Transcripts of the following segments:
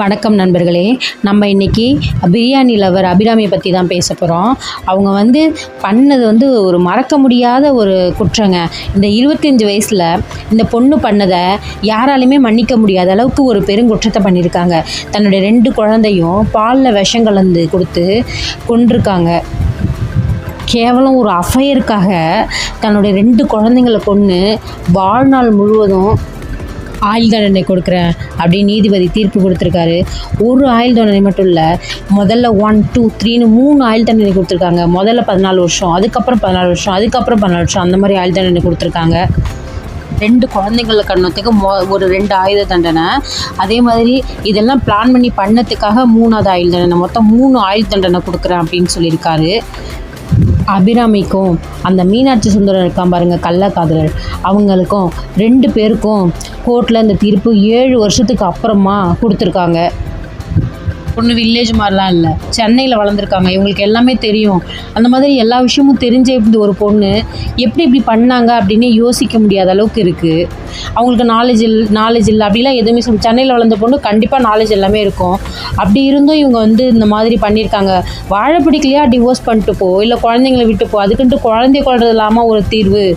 வணக்கம் நண்பர்களே. நம்ம இன்றைக்கி பிரியாணி லவர் அபிராமியை பற்றி தான் பேச போகிறோம் அவங்க வந்து பண்ணது வந்து ஒரு மறக்க முடியாத ஒரு குற்றங்க. இந்த இருபத்தஞ்சி வயசில் இந்த பொண்ணு பண்ணதை யாராலையுமே மன்னிக்க முடியாத அளவுக்கு ஒரு பெருங்குற்றத்தை பண்ணியிருக்காங்க. தன்னுடைய ரெண்டு குழந்தையும் பாலில் விஷம் கலந்து கொடுத்து கொண்டிருக்காங்க கேவலம் ஒரு அஃபையருக்காக தன்னுடைய ரெண்டு குழந்தைங்கள கொன்று வாழ்நாள் முழுவதும் ஆயுள் தண்டனை கொடுக்குறேன் அப்படின்னு நீதிபதி தீர்ப்பு கொடுத்துருக்காரு. ஒரு ஆயுள் தண்டனை மட்டும் இல்லை முதல்ல ஒன் டூ த்ரீன்னு மூணு ஆயுள் தண்டனை கொடுத்துருக்காங்க. முதல்ல பதினாலு வருஷம் அதுக்கப்புறம் பதினாலு வருஷம் அதுக்கப்புறம் பதினாலு வருஷம் அந்த மாதிரி ஆயுள் தண்டனை கொடுத்துருக்காங்க. ரெண்டு குழந்தைங்கள கண்ணத்துக்கு மொ ஒரு ரெண்டு ஆயுத தண்டனை. அதே மாதிரி இதெல்லாம் பிளான் பண்ணி பண்ணதுக்காக மூணாவது ஆயுள் தண்டனை. மொத்தம் மூணு ஆயுள் தண்டனை கொடுக்குறேன் அப்படின்னு சொல்லியிருக்காரு. அபிராமிக்கும் அந்த மீனாட்சி சுந்தரம் இருக்கான் பாருங்க கள்ளக்காதலர் அவங்களுக்கும் ரெண்டு பேருக்கும் கோர்ட்டில் இந்த தீர்ப்பு ஏழு வருஷத்துக்கு அப்புறமா கொடுத்துருக்காங்க. பொண்ணு வில்லேஜ் மாதிரிலாம் இல்லை. சென்னையில் வளர்ந்துருக்காங்க. இவங்களுக்கு எல்லாமே தெரியும். அந்த மாதிரி எல்லா விஷயமும் தெரிஞ்ச இப்படி ஒரு பொண்ணு எப்படி இப்படி பண்ணாங்க அப்படின்னு யோசிக்க முடியாத அளவுக்கு இருக்குது அவங்களுக்கு நாலேஜ் இல் நாலேஜ் இல்லை. அப்படிலாம் எதுவுமே சொல்ல சென்னையில் வளர்ந்த பொண்ணு கண்டிப்பாக நாலேஜ் எல்லாமே இருக்கும். அப்படி இருந்தும் இவங்க வந்து இந்த மாதிரி பண்ணியிருக்காங்க. வாழ பிடிக்கலையா டிவோர்ஸ் பண்ணிட்டு போ. இல்லை குழந்தைங்கள விட்டு போ. அதுக்குன்ட்டு குழந்தைய கொள்றது இல்லாமல் ஒரு தீர்வு.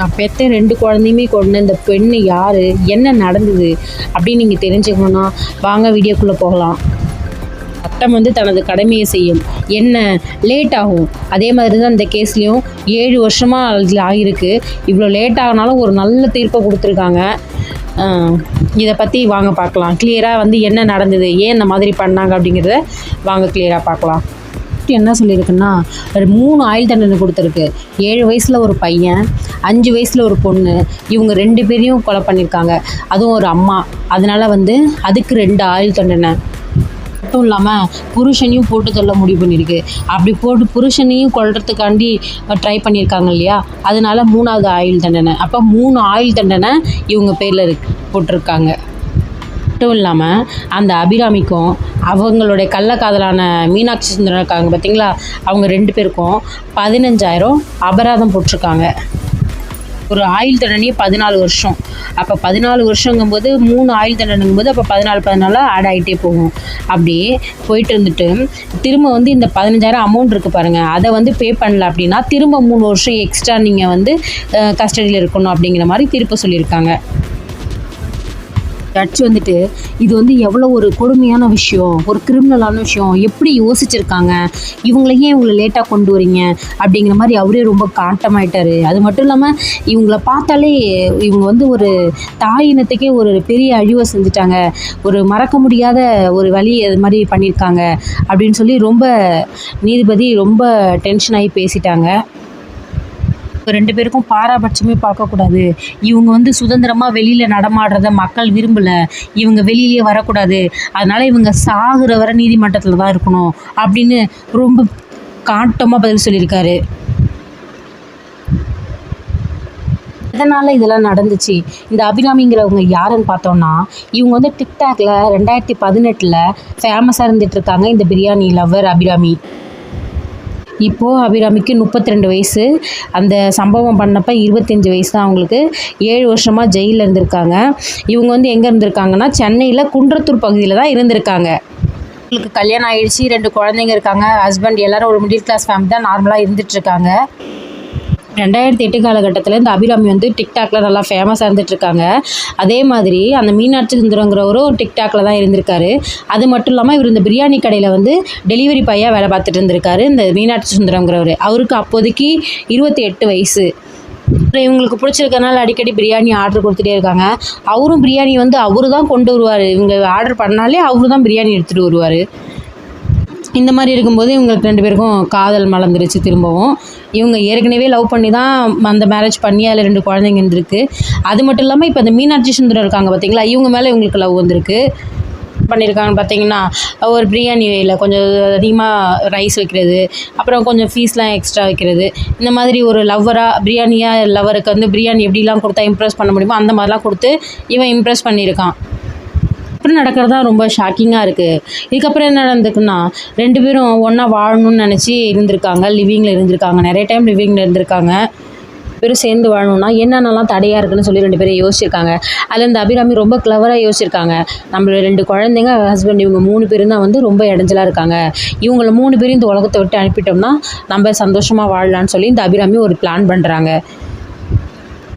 நான் பெற்ற ரெண்டு குழந்தையுமே கொண்டு இந்த பெண்ணு யார்? என்ன நடந்தது? அப்படின்னு நீங்கள் தெரிஞ்சுக்கணும்னா வாங்க வீடியோக்குள்ளே போகலாம். சட்டம் வந்து தனது கடமையை செய்யும். என்ன? லேட் ஆகும். அதே மாதிரி தான் இந்த கேஸ்லேயும் ஏழு வருஷமாக இதில் ஆகிருக்கு இவ்வளோ லேட் ஆகினாலும் ஒரு நல்ல தீர்ப்பை கொடுத்துருக்காங்க. இதை பற்றி வாங்க பார்க்கலாம். கிளியராக வந்து என்ன நடந்தது? ஏன் இந்த மாதிரி பண்ணாங்க அப்படிங்கிறத வாங்க கிளியராக பார்க்கலாம். என்ன சொல்லியிருக்குன்னா ஒரு மூணு ஆயுள் தண்டனை கொடுத்துருக்கு. ஏழு வயசில் ஒரு பையன் அஞ்சு வயசில் ஒரு பொண்ணு இவங்க ரெண்டு பேரையும் கொலை பண்ணியிருக்காங்க. அதுவும் ஒரு அம்மா. அதனால் வந்து அதுக்கு ரெண்டு ஆயுள் தண்டனை. மட்டும் இல்லாமல் புருஷனையும் போட்டு தள்ள முடிவு பண்ணியிருக்கு. அப்படி போட்டு புருஷனையும் கொள்றதுக்காண்டி ட்ரை பண்ணியிருக்காங்க இல்லையா? அதனால மூணாவது ஆயுள் தண்டனை. அப்போ மூணு ஆயுள் தண்டனை இவங்க பேரில் இருக்கு போட்டிருக்காங்க. மட்டும் இல்லாமல் அந்த அபிராமிக்கும் அவங்களுடைய கள்ளக்காதலான மீனாட்சி சுந்தரம் இருக்காங்க பார்த்தீங்களா அவங்க ரெண்டு பேருக்கும் பதினஞ்சாயிரம் அபராதம் போட்டிருக்காங்க. ஒரு ஆயுள் தண்டனையே பதினாலு வருஷம். அப்போ பதினாலு வருஷங்கும்போது மூணு ஆயுள் தண்டனைங்கும்போது அப்போ பதினாலு பதினாலு ஆட் ஆகிட்டே போகும். அப்படியே போயிட்டு இருந்துட்டு திரும்ப வந்து இந்த பதினஞ்சாயிரம் அமௌண்ட் இருக்குது பாருங்கள் அதை வந்து பே பண்ணல அப்படின்னா திரும்ப மூணு வருஷம் எக்ஸ்ட்ரா நீங்கள் வந்து கஸ்டடியில் இருக்கணும் அப்படிங்கிற மாதிரி திருப்ப சொல்லியிருக்காங்க. ஜட்ஜ் வந்துட்டு இது வந்து எவ்வளோ ஒரு கொடுமையான விஷயம் ஒரு கிரிமினலான விஷயம் எப்படி யோசிச்சிருக்காங்க? இவங்கள ஏன் இவங்களை லேட்டாக கொண்டு வரீங்க? அப்படிங்கிற மாதிரி அவரே ரொம்ப காட்டமாயிட்டாரு அது மட்டும் இல்லாமல் இவங்கள பார்த்தாலே இவங்க வந்து ஒரு தாயினத்துக்கே ஒரு பெரிய அழிவை செஞ்சுட்டாங்க. ஒரு மறக்க முடியாத ஒரு வழி அது மாதிரி பண்ணியிருக்காங்க. அப்படின்னு சொல்லி ரொம்ப நீதிபதி ரொம்ப டென்ஷன் ஆகி பேசிட்டாங்க. ரெண்டு பேருக்கும் பாராபட்சமே பார்க்கக்கூடாது. இவங்க வந்து சுதந்திரமாக வெளியில் நடமாடுறத மக்கள் விரும்பலை. இவங்க வெளியிலேயே வரக்கூடாது. அதனால் இவங்க சாகுற வரை நீதிமன்றத்தில் தான் இருக்கணும் அப்படின்னு ரொம்ப காட்டமாக பதில் சொல்லியிருக்காரு. எதனால் இதெல்லாம் நடந்துச்சு? இந்த அபிராமிங்கிறவங்க யாருன்னு பார்த்தோம்னா இவங்க வந்து டிக்டாக்ல ரெண்டாயிரத்தி பதினெட்டில் ஃபேமஸாக இருந்துட்டு இருக்காங்க இந்த பிரியாணி லவ்வர் அபிராமி. இப்போது அபிராமிக்கு முப்பத்தி ரெண்டு வயசு. அந்த சம்பவம் பண்ணப்போ இருபத்தஞ்சி வயசு தான் அவங்களுக்கு. ஏழு வருஷமாக ஜெயிலில் இருந்திருக்காங்க. இவங்க வந்து எங்கே இருந்திருக்காங்கன்னா சென்னையில் குன்றத்தூர் பகுதியில் தான் இருந்திருக்காங்க. அவங்களுக்கு கல்யாணம் ஆயிடுச்சு ரெண்டு குழந்தைங்க இருக்காங்க ஹஸ்பண்ட் எல்லாரும் ஒரு மிடில் கிளாஸ் ஃபேமிலி தான் நார்மலாக இருந்துகிட்ருக்காங்க ரெண்டாயிரத்தி எட்டு காலகட்டத்தில் இந்த அபிராமி வந்து டிக்டாக்ல நல்லா ஃபேமஸாக இருந்துட்டுருக்காங்க அதே மாதிரி அந்த மீனாட்சி சுந்தரங்கிறவரும் டிக்டாக்ல தான் இருந்திருக்காரு. அது மட்டும் இல்லாமல் இவர் இந்த பிரியாணி கடையில் வந்து டெலிவரி பையாக வேலை பார்த்துட்டு இருந்திருக்காரு இந்த மீனாட்சி சுந்தரங்கிறவர். அவருக்கு அப்போதைக்கு இருபத்தி எட்டு வயசு. இவங்களுக்கு பிடிச்சிருக்கனால அடிக்கடி பிரியாணி ஆர்டர் கொடுத்துட்டே இருக்காங்க. அவரும் பிரியாணி வந்து அவரு தான் கொண்டு வருவார். இவங்க ஆர்டர் பண்ணாலே அவரு தான் பிரியாணி எடுத்துகிட்டு வருவார். இந்த மாதிரி இருக்கும்போது இவங்களுக்கு ரெண்டு பேருக்கும் காதல் மலர்ந்துருச்சு திரும்பவும். இவங்க ஏற்கனவே லவ் பண்ணி தான் அந்த மேரேஜ் பண்ணி அதில் ரெண்டு குழந்தைங்க இருந்திருக்கு. அது மட்டும் இல்லாமல் இப்போ அந்த மீனாட்சி சுந்தரம் இருக்காங்க பார்த்தீங்களா இவங்க மேலே இவங்களுக்கு லவ் வந்திருக்கு. பண்ணியிருக்காங்க பார்த்தீங்கன்னா ஒரு பிரியாணி வேல கொஞ்சம் அதிகமாக ரைஸ் வைக்கிறது அப்புறம் கொஞ்சம் ஃபீஸ்லாம் எக்ஸ்ட்ரா வைக்கிறது. இந்த மாதிரி ஒரு லவ்வராக பிரியாணியாக லவருக்கு வந்து பிரியாணி எப்படிலாம் கொடுத்தா இம்ப்ரெஸ் பண்ண முடியுமோ அந்த மாதிரிலாம் கொடுத்து இவன் இம்ப்ரெஸ் பண்ணியிருக்கான். அப்புறம் நடக்கிறது தான் ரொம்ப ஷாக்கிங்காக இருக்குது இதுக்கப்புறம் என்ன நடந்துக்குன்னா ரெண்டு பேரும் ஒன்றா வாழணும்னு நினச்சி இருந்திருக்காங்க. லிவிங்கில் இருந்திருக்காங்க. நிறைய டைம் லிவிங்கில் இருந்திருக்காங்க. பேரும் சேர்ந்து வாழணும்னா என்னென்னலாம் தடையாக இருக்குன்னு சொல்லி ரெண்டு பேரும் யோசிச்சிருக்காங்க. அதில் இந்த அபிராமி ரொம்ப கிளவராக யோசிச்சிருக்காங்க. நம்ம ரெண்டு குழந்தைங்க ஹஸ்பண்ட் இவங்க மூணு பேரும் தான் வந்து ரொம்ப இடைஞ்சலாக இருக்காங்க. இவங்கள மூணு பேரும் இந்த உலகத்தை விட்டு அனுப்பிட்டோம்னா நம்ம சந்தோஷமாக வாழலாம்னு சொல்லி இந்த அபிராமி ஒரு பிளான் பண்ணுறாங்க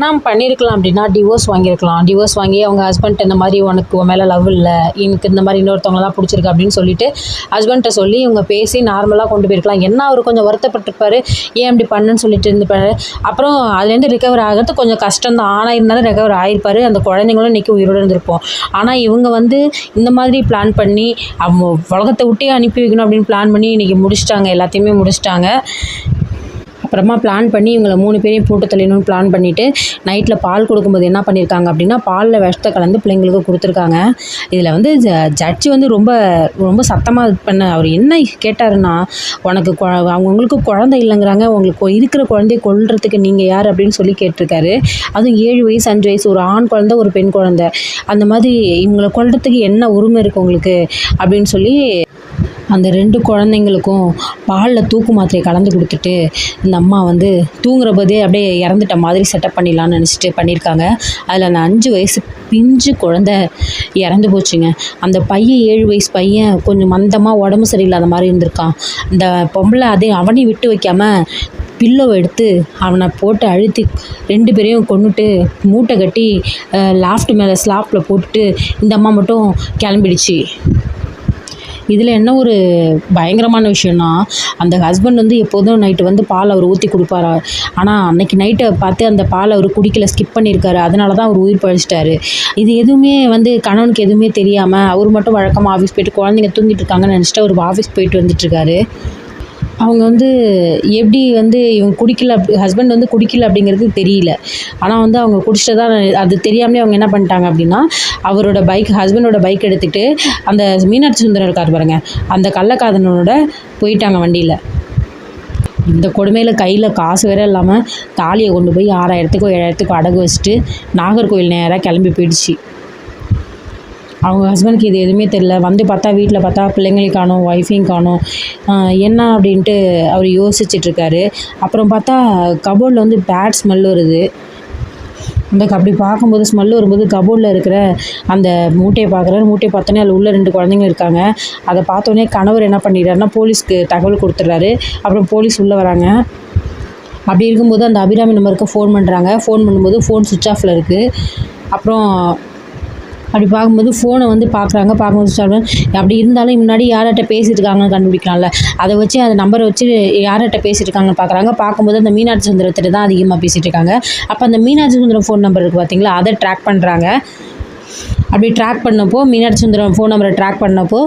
நாம் பண்ணியிருக்கலாம் அப்படின்னா டிவோர்ஸ் வாங்கியிருக்கலாம். டிவோர்ஸ் வாங்கி அவங்க ஹஸ்பண்ட் இந்த மாதிரி உனக்கு உன் மேலே லவ் இல்லை எனக்கு இந்த மாதிரி இன்னொருத்தவங்க தான் பிடிச்சிருக்கு அப்படின்னு சொல்லிட்டு ஹஸ்பண்ட்டை சொல்லி இவங்க பேசி நார்மலாக கொண்டு போயிருக்கலாம். என்ன அவர் கொஞ்சம் வருத்தப்பட்டிருப்பாரு ஏன் அப்படி பண்ணுன்னு சொல்லிட்டு இருந்துப்பாரு. அப்புறம் அதுலேருந்து ரிகவர் ஆகிறது கொஞ்சம் கஷ்டம் தான் ஆனால் இருந்தாலும் ரிகவர் ஆகிருப்பாரு அந்த குழந்தைங்களும் இன்றைக்கி உயிரோடு இருந்திருப்போம். ஆனால் இவங்க வந்து இந்த மாதிரி பிளான் பண்ணி அவங்க உலகத்தை விட்டே அனுப்பி வைக்கணும் அப்படின்னு பிளான் பண்ணி இன்றைக்கி முடிச்சிட்டாங்க. எல்லாத்தையுமே முடிச்சிட்டாங்க. அப்புறமா பிளான் பண்ணி இவங்களை மூணு பேரையும் போட்டு தள்ளிடணும்னு பிளான் பண்ணிவிட்டு நைட்டில் பால் கொடுக்கும்போது என்ன பண்ணியிருக்காங்க அப்படின்னா பாலில் விஷத்தை கலந்து பிள்ளைங்களுக்கு கொடுத்துருக்காங்க. இதில் வந்து ஜட்ஜி வந்து ரொம்ப ரொம்ப சத்தமாக இது பண்ண அவர் என்ன கேட்டாருன்னா உனக்கு கொ அவங்கவுங்களுக்கு குழந்தை இல்லைங்கிறாங்க. உங்களுக்கு இருக்கிற குழந்தைய கொள்றதுக்கு நீங்கள் யார்? அப்படின்னு சொல்லி கேட்டிருக்காரு. அதுவும் ஏழு வயசு அஞ்சு வயசு ஒரு ஆண் குழந்தை ஒரு பெண் குழந்தை. அந்த மாதிரி இவங்களை கொள்றதுக்கு என்ன உரிமை இருக்குது உங்களுக்கு? அப்படின்னு சொல்லி அந்த ரெண்டு குழந்தைங்களுக்கும் பாலில் தூக்கு மாத்திரையை கலந்து கொடுத்துட்டு இந்த அம்மா வந்து தூங்குற போதே அப்படியே இறந்துட்ட மாதிரி செட்டப் பண்ணிடலான்னு நினச்சிட்டு பண்ணியிருக்காங்க. அதில் அந்த அஞ்சு வயசு பிஞ்சு குழந்த இறந்து போச்சுங்க. அந்த பையன் ஏழு வயசு பையன் கொஞ்சம் மந்தமாக உடம்பு சரியில்லாத மாதிரி இருந்திருக்கான். இந்த பொம்பளை அதே அவனையும் விட்டு வைக்காம பில்லோவை எடுத்து அவனை போட்டு அழுத்தி ரெண்டு பேரையும் கொண்டுட்டு மூட்டை கட்டி லாஃப்ட் மேலே ஸ்லாப்பில் போட்டுட்டு இந்த அம்மா மட்டும் கிளம்பிடுச்சு. இதில் என்ன ஒரு பயங்கரமான விஷயம்னா அந்த ஹஸ்பண்ட் வந்து எப்போதும் நைட்டு வந்து பால் அவர் ஊற்றி கொடுப்பாரா? ஆனால் அன்னைக்கு நைட்டை பார்த்து அந்த பால் அவர் குடிக்கல ஸ்கிப் பண்ணியிருக்காரு அதனால தான் அவர் உயிர் பழிச்சிட்டாரு. இது எதுவுமே வந்து கணவனுக்கு எதுவுமே தெரியாமல் அவர் மட்டும் வழக்கமாக ஆஃபீஸ் போயிட்டு குழந்தைங்க தூங்கிட்டு இருக்காங்கன்னு நினச்சிட்டு அவர் ஆஃபீஸ் போயிட்டு வந்துட்டுருக்காரு அவங்க வந்து எப்படி வந்து இவங்க குடிக்கல அப்படி ஹஸ்பண்ட் வந்து குடிக்கல அப்படிங்கிறது தெரியல. ஆனால் வந்து அவங்க குடிச்சிட்டு தான் அது தெரியாமலே அவங்க என்ன பண்ணிட்டாங்க அப்படின்னா அவரோட பைக் ஹஸ்பண்டோட பைக் எடுத்துகிட்டு அந்த மீனாட்சி சுந்தரம் இருக்கார் பாருங்க அந்த கள்ளக்காதனோட போயிட்டாங்க வண்டியில். இந்த கொடுமையில் கையில் காசு வேற இல்லாமல் தாலியை கொண்டு போய் ஆறாயிரத்துக்கோ ஏழாயிரத்துக்கோ அடகு வச்சுட்டு நாகர்கோவில் நேராக கிளம்பி போயிடுச்சு. அவங்க ஹஸ்பண்டுக்கு இது எதுவுமே தெரில வந்து பார்த்தா வீட்டில் பார்த்தா பிள்ளைங்களையும் காணும் ஒய்ஃபையும் காணும். என்ன அப்படின்ட்டு அவர் யோசிச்சிட்ருக்காரு அப்புறம் பார்த்தா கபோர்டில் வந்து பேட் ஸ்மெல் வருது. அந்த அப்படி பார்க்கும்போது ஸ்மெல் வரும்போது கபோர்டில் இருக்கிற அந்த மூட்டையை பார்க்குறாரு. மூட்டையை பார்த்தோன்னே அதில் உள்ள ரெண்டு குழந்தைங்க இருக்காங்க. அதை பார்த்தோன்னே கணவர் என்ன பண்ணிடுறாருன்னா போலீஸ்க்கு தகவல் கொடுத்துட்றாரு. அப்புறம் போலீஸ் உள்ளே வராங்க. அப்படி இருக்கும்போது அந்த அபிராமி நம்பருக்கு ஃபோன் பண்ணுறாங்க ஃபோன் பண்ணும்போது ஃபோன் சுவிச் ஆஃபில் இருக்குது அப்புறம் அப்படி பார்க்கும்போது ஃபோனை வந்து பார்க்குறாங்க. பார்க்கும்போது சொல்கிறேன் அப்படி இருந்தாலும் முன்னாடி யார்கிட்ட பேசிட்டு இருக்காங்கன்னு கண்டுபிடிக்கலாம்ல. அதை வச்சு அந்த நம்பரை வச்சு யார்கிட்ட பேசிட்டு இருக்காங்கன்னு பார்க்குறாங்க. பார்க்கும்போது அந்த மீனாட்சி சுந்தரத்திட்ட தான் அதிகமாக பேசிகிட்டு இருக்காங்க அப்போ அந்த மீனாட்சி சுந்தரம் ஃபோன் நம்பர் இருக்குது பார்த்தீங்களா அதை ட்ராக் பண்ணுறாங்க அப்படி ட்ராக் பண்ணப்போ மீனாட்சி சுந்தரம் ஃபோன் நம்பரை ட்ராக் பண்ணப்போ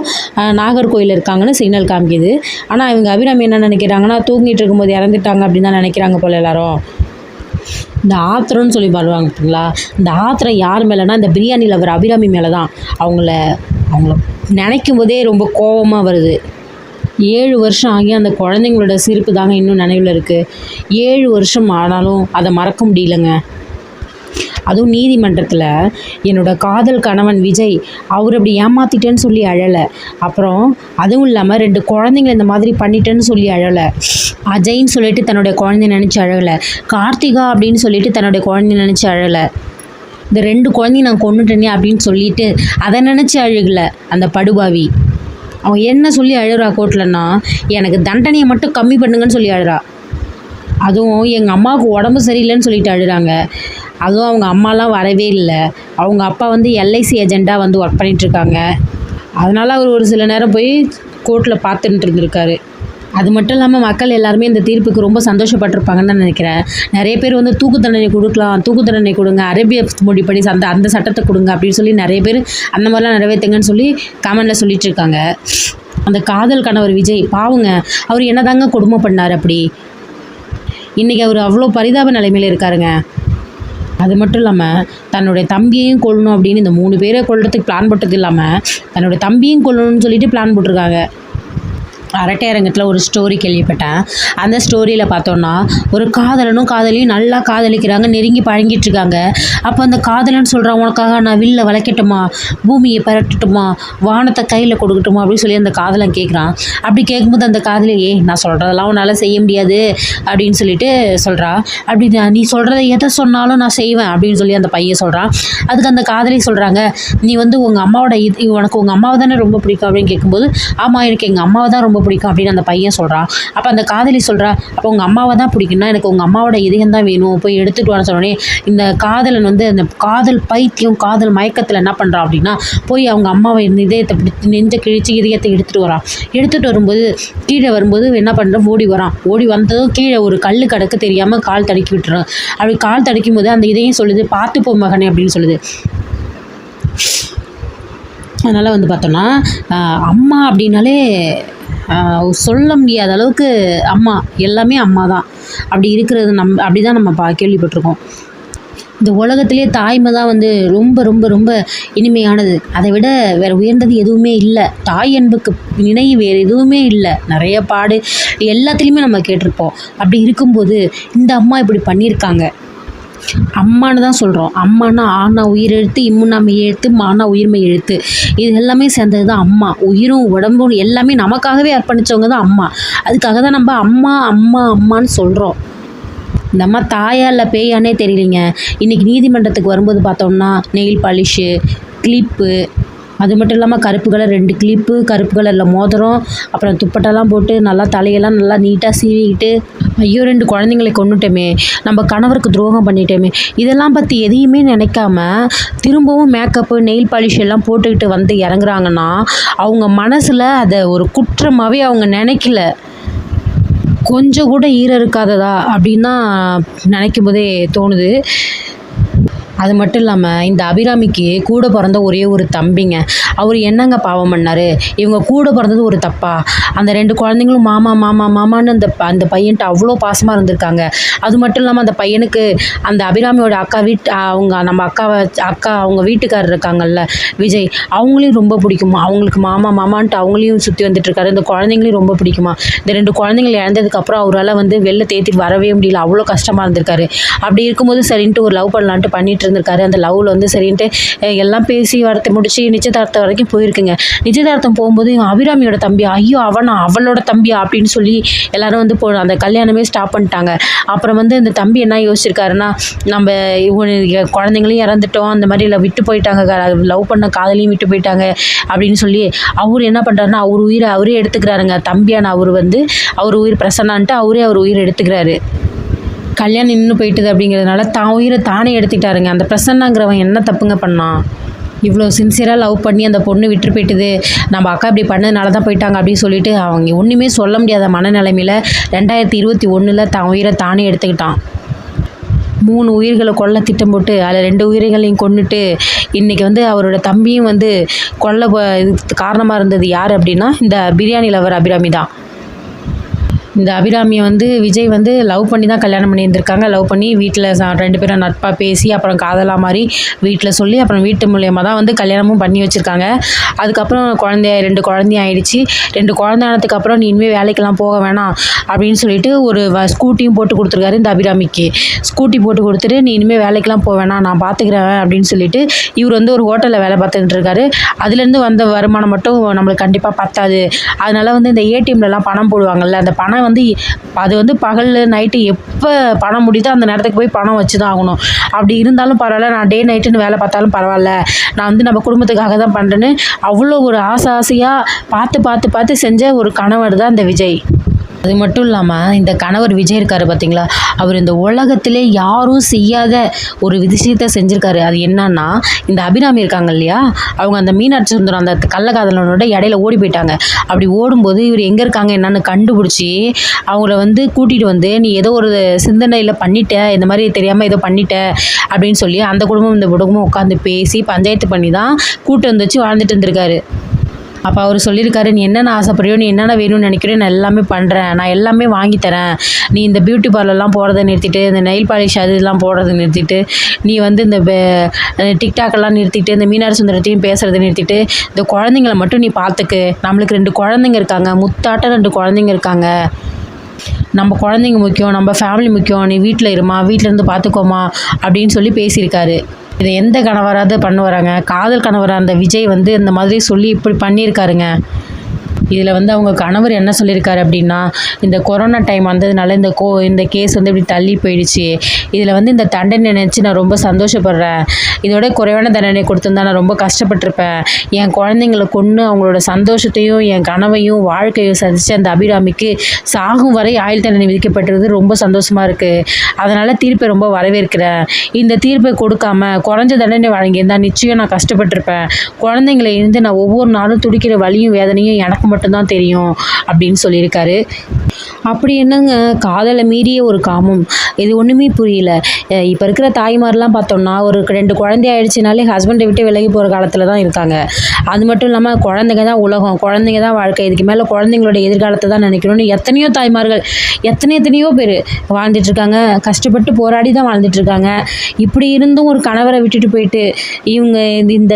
நாகர்கோயில் இருக்காங்கன்னு சிக்னல் காமிக்குது. ஆனால் இவங்க அபிராமி என்ன நினைக்கிறாங்கன்னா தூங்கிட்டு இருக்கும்போது இறந்துட்டாங்க அப்படின்னு தான் நினைக்கிறாங்க போல் எல்லாரும். இந்த ஆத்திரம்னு சொல்லி பாடுவாங்க பார்த்தீங்களா இந்த ஆத்திரம் யார் மேலேனா இந்த பிரியாணி லவர் அபிராமி மேலே தான் அவங்கள அவங்கள நினைக்கும் போதே ரொம்ப கோபமாக வருது. ஏழு வருஷம் ஆகி அந்த குழந்தைங்களோட சிரிப்பு தாங்க இன்னும் நினைவில் இருக்குது ஏழு வருஷம் ஆனாலும் அதை மறக்க முடியலங்க. அதுவும் நீதிமன்றத்தில் என்னோடய காதல் கணவன் விஜய் அவர் அப்படி ஏமாற்றிட்டேன்னு சொல்லி அழலை. அப்புறம் அதுவும் இல்லாமல் ரெண்டு குழந்தைங்கள இந்த மாதிரி பண்ணிட்டேன்னு சொல்லி அழலை. அஜய்ன்னு சொல்லிட்டு தன்னுடைய குழந்தைய நினச்சி அழலை. கார்த்திகா அப்படின்னு சொல்லிட்டு தன்னுடைய குழந்தைய நினச்சி அழலை. இந்த ரெண்டு குழந்தைய நான் கொண்டுட்டேனே அப்படின்னு சொல்லிட்டு அதை நினச்சி அழுகலை அந்த படுபாவி. அவன் என்ன சொல்லி அழுகிறா கோர்ட்லன்னா எனக்கு தண்டனையை மட்டும் கம்மி பண்ணுங்கன்னு சொல்லி அழுறா. அதுவும் எங்கள் அம்மாவுக்கு உடம்பு சரியில்லைன்னு சொல்லிட்டு அழுறாங்க. அதுவும் அவங்க அம்மாலாம் வரவே இல்லை. அவங்க அப்பா வந்து எல்ஐசி ஏஜெண்ட்டாக வந்து ஒர்க் பண்ணிகிட்ருக்காங்க அதனால் அவர் ஒரு சில நேரம் போய் கோர்ட்டில் பார்த்துட்டு இருந்திருக்காரு அது மட்டும் இல்லாமல் மக்கள் எல்லாருமே இந்த தீர்ப்புக்கு ரொம்ப சந்தோஷப்பட்டிருப்பாங்கன்னு தான் நினைக்கிறேன். நிறைய பேர் வந்து தூக்கு தண்டனை கொடுக்கலாம் தூக்கு தண்டனை கொடுங்க அரேபிய மொழிப்படி அந்த அந்த சட்டத்தை கொடுங்க அப்படின்னு சொல்லி நிறைய பேர் அந்த மாதிரிலாம் நிறைவேற்றுங்கன்னு சொல்லி கமெண்டில் சொல்லிட்டு இருக்காங்க அந்த காதல் கணவர் விஜய் பாவுங்க அவர் என்னதாங்க கொடுமை பண்ணார் அப்படி? இன்றைக்கி அவர் அவ்வளோ பரிதாப நிலைமையில் இருக்காருங்க. அது மட்டும் இல்லாமல் தன்னுடைய தம்பியையும் கொள்ளணும் அப்படின்னு இந்த மூணு பேரை கொள்றதுக்கு பிளான் போட்டது இல்லாமல் தன்னுடைய தம்பியும் கொள்ளணும்னு சொல்லிட்டு பிளான் போட்டிருக்காங்க. அரட்டையரங்கத்தில் ஒரு ஸ்டோரி கேள்விப்பட்டேன். அந்த ஸ்டோரியில் பார்த்தோன்னா ஒரு காதலனும் காதலியும் நல்லா காதலிக்கிறாங்க நெருங்கி பழங்கிட்டு இருக்காங்க அப்போ அந்த காதலன் சொல்கிறான் உனக்காக நான் வில்ல வளைக்கட்டுமா? பூமியை பரட்டட்டுமா? வானத்தை கையில் கொடுக்கட்டுமா? அப்படின்னு சொல்லி அந்த காதலன் கேட்குறான் அப்படி கேட்கும்போது அந்த காதலி ஏய் நான் சொல்கிறதெல்லாம் உன்னால் செய்ய முடியாது. அப்படின்னு சொல்லிட்டு சொல்கிறா அப்படி நீ சொல்கிறத எதை சொன்னாலும் நான் செய்வேன். அப்படின்னு சொல்லி அந்த பையன் சொல்கிறான் அதுக்கு அந்த காதலி சொல்கிறாங்க நீ வந்து உங்கள் அம்மாவோட இது உனக்கு உங்கள் அம்மாவை தானே ரொம்ப பிடிக்கும்? அப்படின்னு கேட்கும்போது ஆமாம் எனக்கு எங்கள் அம்மாவை தான் ரொம்ப ரொம்ப பிடிக்கும் அப்படின்னு அந்த பையன் சொல்கிறான் அப்போ அந்த காதலி சொல்கிறா அப்போ உங்கள் அம்மாவை தான் பிடிக்கும்னா எனக்கு உங்கள் அம்மாவோட இதயம் தான் வேணும். போய் எடுத்துகிட்டு வரேன்னு சொன்னோடனே இந்த காதலன் வந்து அந்த காதல் பைத்தியம் காதல் மயக்கத்தில் என்ன பண்ணுறான் அப்படின்னா போய் அவங்க அம்மாவை இதயத்தை பிடிச்சி நெஞ்ச கிழிச்சு இதயத்தை எடுத்துகிட்டு வரான். எடுத்துகிட்டு வரும்போது கீழே வரும்போது என்ன பண்ணுறான் ஓடி வரான். ஓடி வந்ததும் கீழே ஒரு கல் கிடக்கு தெரியாமல் கால் தடுக்கி விட்டுறான். அப்படி கால் தடுக்கும் போது அந்த இதயம் சொல்லுது பார்த்து போ மகனே அப்படின்னு சொல்லுது. அதனால் வந்து பார்த்தோன்னா அம்மா அப்படின்னாலே சொல்ல முடியாத அளவுக்கு அம்மா எல்லாமே அம்மா தான். அப்படி இருக்கிறது நம் அப்படி தான் நம்ம பா கேள்விப்பட்டிருக்கோம். இந்த உலகத்திலே தாய்மை தான் வந்து ரொம்ப ரொம்ப ரொம்ப இனிமையானது. அதை விட வேறு உயர்ந்தது எதுவுமே இல்லை. தாய் அன்புக்கு நினைவு வேறு எதுவுமே இல்லை. நிறைய பாடு எல்லாத்துலேயுமே நம்ம கேட்டிருப்போம். அப்படி இருக்கும்போது இந்த அம்மா இப்படி பண்ணியிருக்காங்க. அம்மான்னு தான் சொல்கிறோம் அம்மானா ஆனா உயிர் எழுத்து இம்முன்னா மெய் எழுத்து மானா உயிர்மை எழுத்து. இது எல்லாமே சேர்ந்தது தான் அம்மா. உயிரும் உடம்பும் எல்லாமே நமக்காகவே அர்ப்பணித்தவங்க தான் அம்மா. அதுக்காக தான் நம்ம அம்மா அம்மா அம்மான்னு சொல்கிறோம் இந்த அம்மா தாயா இல்லை பேயானே தெரியலைங்க. இன்றைக்கி நீதிமன்றத்துக்கு வரும்போது பார்த்தோம்னா நெயில் பாலிஷு கிளிப்பு அது மட்டும் இல்லாமல் கருப்பு கலர் ரெண்டு கிளிப்பு கருப்பு கலரில் மோதிரம் அப்புறம் துப்பட்டெல்லாம் போட்டு நல்லா தலையெல்லாம் நல்லா நீட்டாக சீவிக்கிட்டு ஐயோ ரெண்டு குழந்தைங்களை கொண்டுட்டோமே நம்ம கணவருக்கு துரோகம் பண்ணிட்டோமே. இதெல்லாம் பற்றி எதையுமே நினைக்காம திரும்பவும் மேக்கப்பு நெயில் பாலிஷ் எல்லாம் போட்டுக்கிட்டு வந்து இறங்குறாங்கன்னா அவங்க மனசில் அதை ஒரு குற்றமாகவே அவங்க நினைக்கல. கொஞ்சம் கூட ஈரம் இருக்காததா அப்படின்னு தான் நினைக்கும் போதே தோணுது. அது மட்டும் இல்லாமல் இந்த அபிராமிக்கு கூட பிறந்த ஒரே ஒரு தம்பிங்க. அவர் என்னங்க பாவம் பண்ணார்? இவங்க கூட பிறந்தது ஒரு தப்பா? அந்த ரெண்டு குழந்தைங்களும் மாமா மாமா மாமான்னு அந்த ப- அந்த பையன்ட்டு அவ்வளோ பாசமாக இருந்திருக்காங்க. அது மட்டும் இல்லாமல் அந்த பையனுக்கு அந்த அபிராமியோட அக்கா வீட் அவங்க நம்ம அக்காவை அக்கா அவங்க வீட்டுக்காரர் இருக்காங்கல்ல விஜய் அவங்களையும் ரொம்ப பிடிக்குமா. அவங்களுக்கு மாமா மாமான்ட்டு அவங்களையும் சுற்றி வந்துட்டுருக்காரு இந்த குழந்தைங்களையும் ரொம்ப பிடிக்குமா? இந்த ரெண்டு குழந்தைங்களை இழந்ததுக்கப்புறம் அவரால் வந்து வெளில தேத்திட்டு வரவே முடியல. அவ்வளோ கஷ்டமாக இருந்திருக்காரு. அப்படி இருக்கும்போது சரின்ட்டு ஒரு லவ் பண்ணலான்ட்டு பண்ணிட்டு இருந்திருக்காரு அந்த லவ்வில் வந்து சரின்ட்டு எல்லாம் பேசி வரத்து முடிச்சு நிச்சயதார்த்தம் வரைக்கும் போயிருக்குங்க. நிச்சயதார்த்தம் போகும்போது இவன் அபிராமியோட தம்பியா ஐயோ அவனா அவளோட தம்பியா அப்படின்னு சொல்லி எல்லாரும் வந்து போ அந்த கல்யாணமே ஸ்டாப் பண்ணிட்டாங்க. அப்புறம் வந்து இந்த தம்பி என்ன யோசிச்சிருக்காருன்னா நம்ம இவனு குழந்தைங்களையும் இறந்துட்டோம். அந்த மாதிரி இல்லை விட்டு போயிட்டாங்க. லவ் பண்ண காதலையும் விட்டு போயிட்டாங்க. அப்படின்னு சொல்லி அவர் என்ன பண்ணுறாருன்னா அவர் உயிரை அவரே எடுத்துக்கிறாருங்க. தம்பியான அவர் வந்து அவர் உயிர் பிரசன்னான்ட்டு அவரே அவர் உயிர் எடுத்துக்கிறாரு. கல்யாணம் நின்று போயிட்டுது அப்படிங்கிறதுனால தான் உயிரை தானே எடுத்துக்கிட்டாருங்க. அந்த பிரசன்னாங்கிறவன் என்ன தப்புங்க பண்ணான்? இவ்வளோ சின்சியராக லவ் பண்ணி அந்த பொண்ணு விட்டு போயிட்டுது. நம்ம அக்கா இப்படி பண்ணதுனால தான் போயிட்டாங்க அப்படின்னு சொல்லிட்டு அவங்க ஒன்றுமே சொல்ல முடியாத மனநிலைமையில் ரெண்டாயிரத்தி இருபத்தி ஒன்றில் தான் உயிரை தானே எடுத்துக்கிட்டான். மூணு உயிர்களை கொல்ல திட்டம் போட்டு அதில் ரெண்டு உயிர்களையும் கொண்டுட்டு இன்றைக்கி வந்து அவரோட தம்பியும் வந்து கொல்ல இதுக்கு காரணமாக இருந்தது யார் அப்படின்னா இந்த பிரியாணி லவர் அபிராமி தான். இந்த அபிராமியை வந்து விஜய் வந்து லவ் பண்ணி தான் கல்யாணம் பண்ணியிருந்திருக்காங்க. லவ் பண்ணி வீட்டில் ரெண்டு பேரும் நட்பாக பேசி அப்புறம் காதலாக மாதிரி வீட்டில் சொல்லி அப்புறம் வீட்டு மூலியமாக தான் வந்து கல்யாணமும் பண்ணி வச்சுருக்காங்க. அதுக்கப்புறம் குழந்தைய ரெண்டு குழந்தைய ஆயிடுச்சு. ரெண்டு குழந்தைனதுக்கு அப்புறம் நீ இனிமேல் வேலைக்கெல்லாம் போக வேணாம் அப்படின்னு சொல்லிட்டு ஒரு வ- ஸ்கூட்டியும் போட்டு கொடுத்துருக்காரு இந்த அபிராமிக்கு. ஸ்கூட்டி போட்டு கொடுத்துட்டு நீ இனிமேல் வேலைக்கெல்லாம் போக வேணாம் நான் பார்த்துக்கிறேன் அப்படின்னு சொல்லிட்டு இவர் வந்து ஒரு ஹோட்டலில் வேலை பார்த்துட்டு இருக்காரு அதுலேருந்து வந்த வருமானம் மட்டும் நம்மளுக்கு கண்டிப்பாக பத்தாது. அதனால வந்து இந்த ஏடிஎம்லலாம் பணம் போடுவாங்கல்ல அந்த பணம் வந்து அது வந்து பகல் நைட்டு எப்போ பணம் முடியுதோ அந்த நேரத்துக்கு போய் பணம் வச்சு தான் ஆகணும். அப்படி இருந்தாலும் பரவாயில்ல. நான் டே நைட்டுன்னு வேலை பார்த்தாலும் பரவாயில்ல. நான் வந்து நம்ம குடும்பத்துக்காக தான் பண்ணுறேன்னு அவ்வளோ ஒரு ஆசை ஆசையாக பார்த்து பார்த்து பார்த்து செஞ்ச ஒரு கணவர் தான் இந்த விஜய். அது மட்டும் இல்லாமல் இந்த கணவர் விஜய் இருக்காரு பார்த்தீங்களா அவர் இந்த உலகத்திலே யாரும் செய்யாத ஒரு விஷயத்தை செஞ்சுருக்காரு. அது என்னன்னா இந்த அபிராமி இருக்காங்க இல்லையா? அவங்க அந்த மீனாட்சி சுந்தரம் அந்த கள்ளக்காதலனோட இடையில ஓடி போயிட்டாங்க. அப்படி ஓடும்போது இவர் எங்கே இருக்காங்க என்னன்னு கண்டுபிடிச்சி அவங்கள வந்து கூட்டிகிட்டு வந்து நீ ஏதோ ஒரு சிந்தனையில் பண்ணிட்ட இந்த மாதிரி தெரியாமல் ஏதோ பண்ணிட்ட அப்படின்னு சொல்லி அந்த குடும்பம் இந்த குடும்பம் உட்காந்து பேசி பஞ்சாயத்து பண்ணி தான் கூட்டம் வந்து வச்சு வாழ்ந்துட்டு இருந்திருக்காரு. அப்போ அவர் சொல்லியிருக்காரு நீ என்னென்ன ஆசைப்படுறியோ நீ என்னென்ன வேணும்னு நினைக்கிறியோ நான் எல்லாமே பண்ணுறேன் நான் எல்லாமே வாங்கி தரேன். நீ இந்த பியூட்டி பார்லர்லாம் போகிறத நிறுத்திட்டு இந்த நெயில் பாலிஷ் அது இதெல்லாம் போடுறத நிறுத்திட்டு நீ வந்து இந்த டிக்டாக்கெல்லாம் நிறுத்திட்டு இந்த மீனார் சுந்தரத்தையும் பேசுகிறத நிறுத்திட்டு இந்த குழந்தைங்கள மட்டும் நீ பார்த்துக்கு நம்மளுக்கு ரெண்டு குழந்தைங்க இருக்காங்க. முத்தாட்ட ரெண்டு குழந்தைங்க இருக்காங்க. நம்ம குழந்தைங்க முக்கியம் நம்ம ஃபேமிலி முக்கியம். நீ வீட்டில் இருமா வீட்டிலேருந்து பார்த்துக்கோமா அப்படின்னு சொல்லி பேசியிருக்காரு. இதை எந்த கணவராவது பண்ணுவாராங்க? காதல் கணவராக இருந்த விஜய் வந்து இந்த மாதிரி சொல்லி இப்படி பண்ணியிருக்காருங்க. இதில் வந்து அவங்க கணவர் என்ன சொல்லியிருக்காரு அப்படின்னா இந்த கொரோனா டைம் வந்ததுனால இந்த கோ இந்த கேஸ் வந்து இப்படி தள்ளி போயிடுச்சு. இதில் வந்து இந்த தண்டனை நினச்சி நான் ரொம்ப சந்தோஷப்படுறேன். இதோட குறைவான தண்டனை கொடுத்துருந்தா நான் ரொம்ப கஷ்டப்பட்டிருப்பேன். என் குழந்தைங்களை கொன்று அவங்களோட சந்தோஷத்தையும் என் கனவையும் வாழ்க்கையும் சந்திச்சு அந்த அபிராமிக்கு சாகும் வரை ஆயுள் தண்டனை விதிக்கப்பட்டிருது ரொம்ப சந்தோஷமாக இருக்குது அதனால் தீர்ப்பை ரொம்ப வரவேற்கிறேன். இந்த தீர்ப்பை கொடுக்காம குறைஞ்ச தண்டனை வழங்கியிருந்தால் நிச்சயம் நான் கஷ்டப்பட்டிருப்பேன். குழந்தைங்களை இருந்து நான் ஒவ்வொரு நாளும் துடிக்கிற வலியும் வேதனையும் எனக்கு மட்டும்தான் தெரியும் அப்படின்னு சொல்லியிருக்காரு. அப்படி என்னங்க? காதலை மீறிய ஒரு காமம். இது ஒன்றுமே புரியல. இப்போ இருக்கிற தாய்மாரெலாம் பார்த்தோம்னா ஒரு ரெண்டு குழந்தை ஆயிடுச்சுனாலே ஹஸ்பண்டை விட்டு விலகி போகிற காலத்தில் தான் இருக்காங்க. அது மட்டும் இல்லாமல் குழந்தைங்க தான் உலகம். குழந்தைங்க தான் வாழ்க்கை. இதுக்கு மேலே குழந்தைங்களோட எதிர்காலத்தை தான் நினைக்கணும்னு எத்தனையோ தாய்மார்கள் எத்தனை எத்தனையோ பேர் வாழ்ந்துட்டுருக்காங்க கஷ்டப்பட்டு போராடி தான் வாழ்ந்துட்டுருக்காங்க இப்படி இருந்தும் ஒரு கணவரை விட்டுட்டு போயிட்டு இவங்க இந்த- இந்த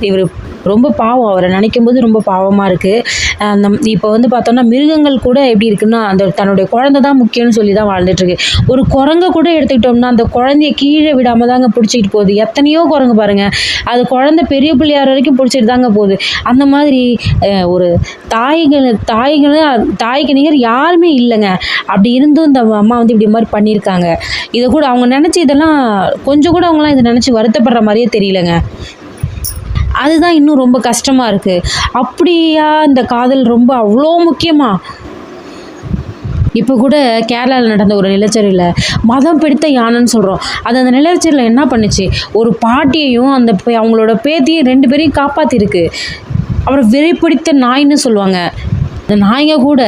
இவர் ரொம்ப பாவம். அவரை நினைக்கும் போது ரொம்ப பாவமாக இருக்குது அந்த இப்போ வந்து பார்த்தோம்னா மிருகங்கள் கூட எப்படி இருக்குன்னா அந்த தன்னுடைய குழந்தை தான் முக்கியம்னு சொல்லி தான் வாழ்ந்துட்டுருக்கு ஒரு குரங்கை கூட எடுத்துக்கிட்டோம்னா அந்த குழந்தைய கீழே விடாம தாங்க பிடிச்சிக்கிட்டு போகுது. எத்தனையோ குரங்கு பாருங்கள் அது குழந்தை பெரிய பிள்ளையார் வரைக்கும் பிடிச்சிட்டு தாங்க போகுது. அந்த மாதிரி ஒரு தாய்கள் தாய்கள் தாய்க்கு நிகர் யாருமே இல்லைங்க. அப்படி இருந்தும் இந்த அம்மா வந்து இப்படி மாதிரி பண்ணியிருக்காங்க. இதை கூட அவங்க நினச்சி இதெல்லாம் கொஞ்சம் கூட அவங்களாம் இதை நினச்சி வருத்தப்படுற மாதிரியே தெரியலங்க. அதுதான் இன்னும் ரொம்ப கஷ்டமாக இருக்குது அப்படியா இந்த காதல் ரொம்ப அவ்வளோ முக்கியமாக இப்போ கூட கேரளாவில் நடந்த ஒரு நிலச்சரிவில் மதம் பிடித்த யானைன்னு சொல்கிறோம் அது அந்த நிலச்சரியில் என்ன பண்ணுச்சு? ஒரு பாட்டியையும் அந்த பே- அவங்களோட பேத்தியும் ரெண்டு பேரையும் காப்பாற்றிருக்கு அப்புறம் வெறி பிடித்த நாய்ன்னு சொல்லுவாங்க. இந்த நாய்ங்க கூட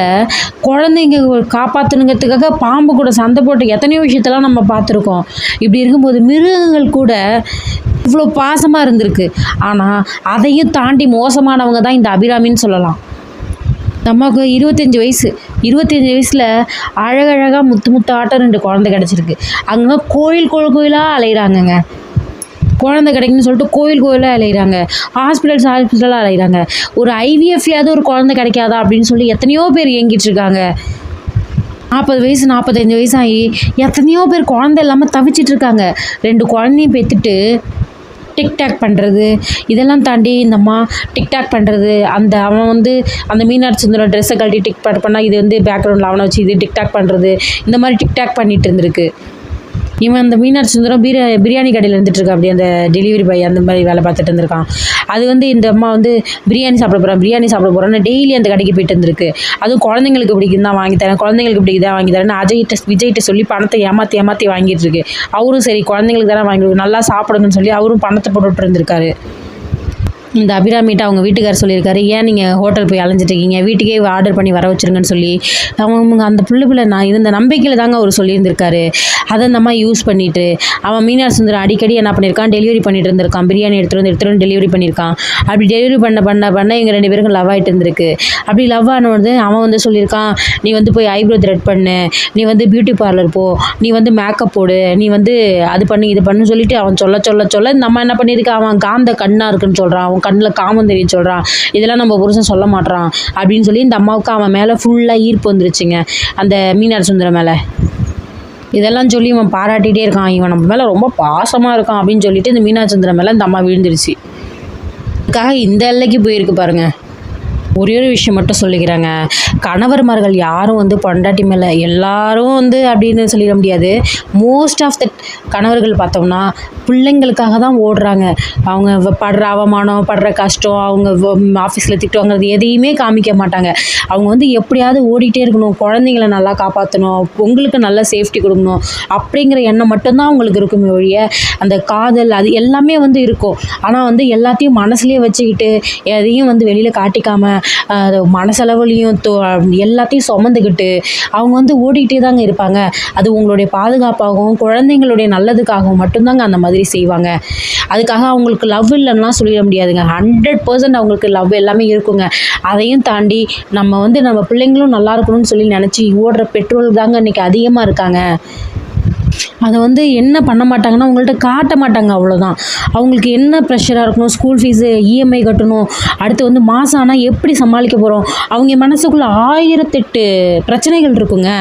குழந்தைங்க காப்பாற்றணுங்கிறதுக்காக பாம்பு கூட சண்டை போட்டு எத்தனையோ விஷயத்தெல்லாம் நம்ம பார்த்துருக்கோம். இப்படி இருக்கும்போது மிருகங்கள் கூட இவ்வளோ பாசமாக இருந்திருக்கு. ஆனால் அதையும் தாண்டி மோசமானவங்க தான் இந்த அபிராமின்னு சொல்லலாம். நமக்கு இருபத்தஞ்சி வயசு. இருபத்தஞ்சி வயசில் அழகழகாக முத்து முத்து ஆட்டம் ரெண்டு குழந்தை கிடச்சிருக்கு. அங்கே கோயில் கோயில் கோயிலாக அலையிறாங்கங்க. குழந்தை கிடைக்குன்னு சொல்லிட்டு கோயில் கோயிலாக அலைகிறாங்க ஹாஸ்பிட்டல்ஸ் ஹாஸ்பிட்டலாக அலைகிறாங்க ஒரு ஐவிஎஃப்யாவது ஒரு குழந்தை கிடைக்காதா அப்படின்னு சொல்லி எத்தனையோ பேர் இயங்கிட்டு இருக்காங்க. நாற்பது வயசு நாற்பத்தஞ்சு வயசாகி எத்தனையோ பேர் குழந்தை இல்லாமல் தவிச்சிட்டு இருக்காங்க. ரெண்டு குழந்தையும் பெற்றுட்டு டிக்டாக் பண்ணுறது இதெல்லாம் தாண்டி இந்த அம்மா டிக்டாக் பண்ணுறது அந்த அவன் வந்து அந்த மீனாட்சி சுந்தரம் ட்ரெஸ்ஸை கழட்டி டிக் பண்ணால் இது வந்து பேக்ரவுண்டில் அவனை வச்சு இது டிக்டாக் பண்ணுறது இந்த மாதிரி டிக்டாக் பண்ணிகிட்டு இருந்திருக்கு. இவன் அந்த மீனாட்சி சுந்தரம் பிரியா பிரியாணி கடையில் இருந்துட்டு இருக்கா அப்படி அந்த டெலிவரி பாய் அந்த மாதிரி வேலை பார்த்துட்டு இருந்திருக்கான். அது வந்து இந்த அம்மா வந்து பிரியாணி சாப்பிட போகிறேன் பிரியாணி சாப்பிட போகிறேன்னு டெய்லி அந்த கடைக்கு போயிட்டு இருந்திருக்கு அதுவும் குழந்தைங்களுக்கு பிடிக்கும் தான் வாங்கி தரேன். குழந்தைங்களுக்கு பிடிக்குதா தான் வாங்கி தரேன்னு அஜய்கிட்ட விஜய்கிட்ட சொல்லி பணத்தை ஏமாற்றி ஏமாற்றி வாங்கிட்டு இருக்கு. அவரும் சரி குழந்தைங்களுக்கு தானே வாங்கி நல்லா சாப்பிடுங்கன்னு சொல்லி அவரும் பணத்தை போட்டுட்டு இருந்திருக்காரு. இந்த அபிராமிட்ட அவங்க வீட்டுக்காரர் சொல்லியிருக்காரு ஏன் நீங்கள் ஹோட்டல் போய் அலைஞ்சிட்ருக்கீங்க வீட்டுக்கே ஆர்டர் பண்ணி வர வச்சிருங்கன்னு சொல்லி. அவங்க அந்த புள்ளு பிள்ளை நான் இருந்த நம்பிக்கையில் தாங்க அவர் சொல்லியிருந்திருக்காரு. அதை அந்த அம்மா யூஸ் பண்ணிட்டு அவன் மீனா சுந்தரம் அடிக்கடி என்ன பண்ணியிருக்கான்? டெலிவரி பண்ணிட்டு இருந்திருக்கான். பிரியாணி எடுத்துகிட்டு வந்து எடுத்துகிட்டு வந்து டெலிவரி பண்ணியிருக்கான். அப்படி டெலிவரி பண்ண பண்ண பண்ண எங்கள் ரெண்டு பேருக்கும் லவ் ஆகிட்டு இருந்திருக்கு. அப்படி லவ் ஆனது அவன் வந்து சொல்லியிருக்கான் நீ வந்து போய் ஐப்ரோ த்ரெட் பண்ணு. நீ வந்து பியூட்டி பார்லர் போ. நீ வந்து மேக்கப் போடு. நீ வந்து அது பண்ணு இது பண்ணு சொல்லிட்டு அவன் சொல்ல சொல்ல சொல்ல இந்த அம்மா என்ன பண்ணியிருக்கா? அவன் காந்த கண்ணாக இருக்குன்னு சொல்கிறான் அவன் கண்ணில் காமம் தெரியும் சொல்கிறான் இதெல்லாம் நம்ம புருஷன் சொல்ல மாட்றான் அப்படின்னு சொல்லி இந்த அம்மாவுக்கு அவன் மேலே ஃபுல்லாக ஈர்ப்பு வந்துருச்சுங்க. அந்த மீனாட்சி சுந்தரம் மேலே. இதெல்லாம் சொல்லி இவன் பாராட்டிகிட்டே இருக்கான். இவன் நம்ம மேலே ரொம்ப பாசமாக இருக்கான் அப்படின்னு சொல்லிட்டு இந்த மீனாட்சி மேலே இந்த அம்மா விழுந்துருச்சு. அதுக்காக இந்த எல்லைக்கு போயிருக்கு பாருங்கள் ஒரே ஒரு விஷயம் மட்டும் சொல்லிக்கிறாங்க. கணவர்மார்கள் யாரும் வந்து பொண்டாட்டி மேலே எல்லாரும் வந்து அப்படின்னு சொல்லிட முடியாது. மோஸ்ட் ஆஃப் த கணவர்கள் பார்த்தோம்னா பிள்ளைங்களுக்காக தான் ஓடுறாங்க. அவங்க வ- படுற அவமானம் படுற கஷ்டம் அவங்க ஆஃபீஸில் திட்டுவாங்கிறது எதையுமே காமிக்க மாட்டாங்க. அவங்க வந்து எப்படியாவது ஓடிட்டே இருக்கணும். குழந்தைங்கள நல்லா காப்பாற்றணும் உங்களுக்கு நல்ல சேஃப்டி கொடுக்கணும். அப்படிங்கிற எண்ணம் மட்டும்தான் அவங்களுக்கு இருக்குமே ஒழிய அந்த காதல் அது எல்லாமே வந்து இருக்கும். ஆனால் வந்து எல்லாத்தையும் மனசுலேயே வச்சுக்கிட்டு எதையும் வந்து வெளியில் காட்டிக்காமல் மனசளவுலையும் தோ எல்லாத்தையும் சுமந்துக்கிட்டு அவங்க வந்து ஓடிக்கிட்டே தாங்க இருப்பாங்க. அது உங்களுடைய பாதுகாப்பாகவும் குழந்தைங்களுடைய நல்லதுக்காகவும் மட்டும்தாங்க அந்த மாதிரி செய்வாங்க. அதுக்காக அவங்களுக்கு லவ் இல்லைன்னா சொல்லிட முடியாதுங்க. ஹண்ட்ரட் பர்சன்ட் அவங்களுக்கு லவ் எல்லாமே இருக்குங்க. அதையும் தாண்டி நம்ம வந்து நம்ம பிள்ளைங்களும் நல்லா இருக்கணும்னு சொல்லி நினச்சி ஓடுற பெட்ரோல் தாங்க இன்றைக்கி அதிகமாக இருக்காங்க. அதை வந்து என்ன பண்ண மாட்டாங்கன்னா உங்கள்கிட்ட காட்ட மாட்டாங்க அவ்வளோதான் அவங்களுக்கு என்ன ப்ரெஷராக இருக்கணும் ஸ்கூல் ஃபீஸு இஎம்ஐ கட்டணும் அடுத்து வந்து மாதம் ஆனால் எப்படி சமாளிக்க போகிறோம் அவங்க மனசுக்குள்ளே ஆயிரத்தெட்டு பிரச்சனைகள் இருக்குங்க.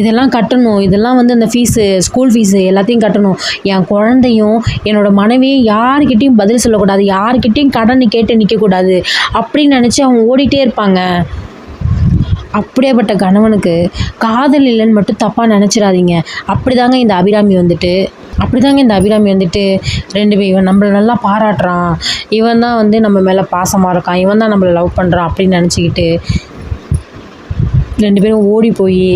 இதெல்லாம் கட்டணும் இதெல்லாம் வந்து அந்த ஃபீஸு ஸ்கூல் ஃபீஸு எல்லாத்தையும் கட்டணும். என் குழந்தையும் என்னோடய மனைவியும் யாருக்கிட்டேயும் பதில் சொல்லக்கூடாது யாருக்கிட்டேயும் கடன் கேட்டு நிற்கக்கூடாது அப்படின்னு நினச்சி அவங்க ஓடிட்டே இருப்பாங்க. அப்படியேப்பட்ட கணவனுக்கு காதல் இல்லைன்னு மட்டும் தப்பாக நினச்சிடாதீங்க. அப்படி தாங்க இந்த அபிராமி வந்துட்டு. அப்படி தாங்க இந்த அபிராமி வந்துட்டு. ரெண்டு பேர் இவன் நம்மளை நல்லா பாராட்டுறான். இவன் தான் வந்து நம்ம மேலே பாசமாக இருக்கான். இவன் தான் நம்மளை லவ் பண்ணுறான் அப்படின்னு நினச்சிக்கிட்டு ரெண்டு பேரும் ஓடி போய்